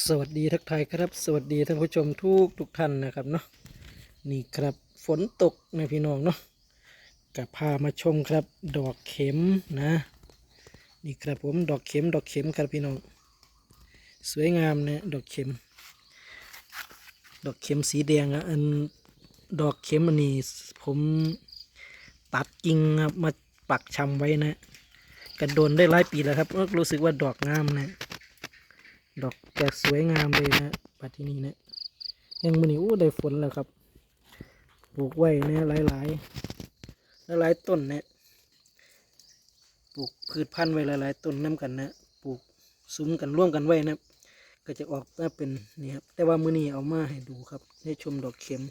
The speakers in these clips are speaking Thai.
สวัสดีทักทายครับ สวัสดีท่านผู้ชมทุกทุกท่านนะครับเนาะนี่ครับฝนตกนะพี่น้องเนาะกับพามาชมครับ ดอกเข็มนะ นี่ครับผมดอกเข็มดอกเข็มครับพี่น้อง สวยงามนะดอกเข็ม ดอกเข็มสีแดงอะอันดอกเข็มอันนี้ผมตัดกิ่งครับมาปักชำไว้นะกระโดนได้หลายปีแล้วครับรู้สึกว่าดอกงามนะ ดอกแจะสวยงามเลยนะปัดที่นี่นะยังมันนี่อู้ได้ฝนแล้วครับปลูกไว้นะหลายหลายหลายหลายๆต้นนะปลูกพืชพันธุ์ไว้หลายๆต้นน้ำกันนะปลูกซุ้มกันร่วมกันไว้นะก็จะออกมาเป็นนี่ครับแต่ว่ามือนี้เอามาให้ดูครับให้ชมดอกเข็ม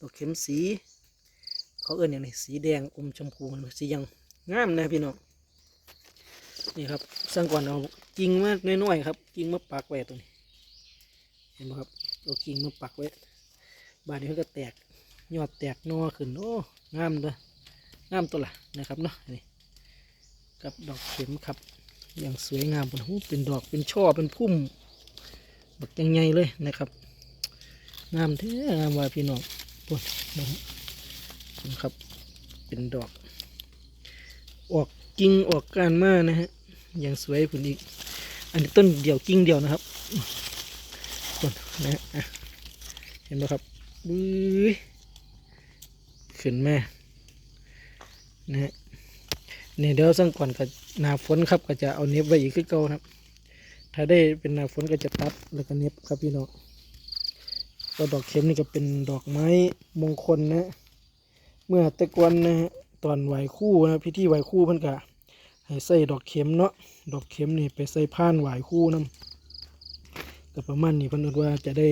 ดอกเข็มสี เขาเอื้อนอย่างไรสีแดงอมชมพูสียังงามนะพี่น้องนี่ครับสั่งก่อนเอา กิ่งมาน้อยๆครับ กิ่งมาปักไว้ตัวนี้เห็นไหมครับเอากิ่งมาปักไว้บานนี้เขาก็แตกยอดแตกนอขึ้นโอ้งามเลยงามตัวละนะครับเนาะนี่กับดอกเข็มครับ อย่างสวยงามเป็นหูเป็นดอกเป็นช่อเป็นพุ่มบักยังไงเลยนะครับงามแท้งามว่าพี่น้องปุ่นนะครับ เป็นดอก ออกกิ่งออกการมานะฮะอย่างสวยผุนอีก นนี้ต้นเดียวกิ่งเดียวนะครับต้นนะเห็นไหมครับบื้อขึ้นมานะฮะนี่เดี๋ยวสังก่อนกับหนาฝนครับก็จะเอาเน็บไว้อีกคือเก่าครับ ถ้าได้เป็นหนาฝนก็จะตัดแล้วก็เน็บครับพี่น้องก็ดอกเข็มนี่ก็เป็นดอกไม้มงคลนะ เมื่อตะกอนนะตอนไหวคู่นะพิธีไหวคู่เพิ่นกะ ให้ใส่ดอกเข็มเนาะดอกเข็มนี่ไปใส่ผ้านหวายคู่นํก็ประมาณนี้เพิ่นว่าว่าจะได้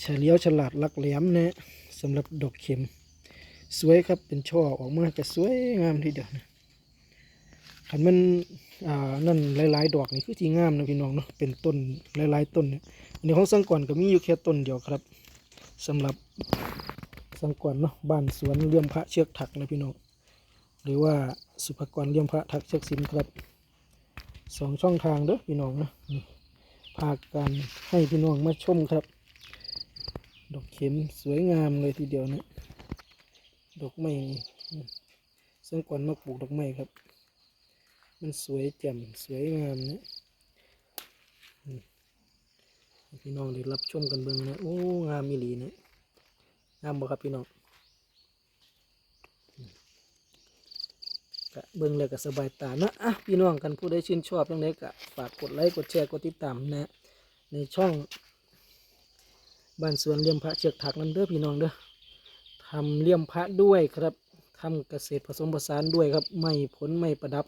เฉลียวฉลาดลักแหลมนะสำหรับดอกเข็ม สวยครับเป็นช่อออกมาจะสวยงามทีเดียวนะคันมันอ่านั่นหลายๆ ดอกนี่คือที่งามนะพี่น้องเนาะเป็นต้นหลายๆต้นเนี่ยอันนี้ของสังก่อนก็มีอยู่แค่ต้นเดียวครับสำหรับสังกวนเนาะบ้านสวนเลี่ยมพระเชือกถักนะพี่น้อง หรือว่าสุภกรเลี่ยมพระถักเชือกสินครับสองช่องทางเด้อพี่น้องนะพากันให้พี่น้องมาชมครับ ดอกเข็มสวยงามเลยทีเดียวนะดอกไม้นี่งกวนมาปลูกดอกไม้ครับ มันสวยแจ่มสวยงามนะพี่น้องได้รับชมกันเบิ่งนะโอ้งามมีหลีนะงามบ่ครับพี่น้อง กะเบิ่งแล้วก็สบายตาเนาะอะพี่น้องกันผู้ใดชื่นชอบยังไงก็ฝากกดไลค์กดแชร์กดติดตามนะ ในช่องบ้านสวนเลี่ยมพระเชือกถักนั่นเด้อพี่น้องเด้อทำเลี่ยมพระด้วยครับทำเกษตรผสมผสานด้วยครับ ไม่ผลไม่ประดับ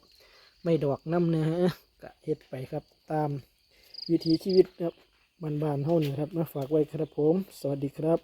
ไม่ดอกน้ำนะฮะกะเฮ็ดไปครับ ตามวิถีชีวิตครับบ้านๆเฮานี่ครับมาฝากไว้ครับผม สวัสดีครับ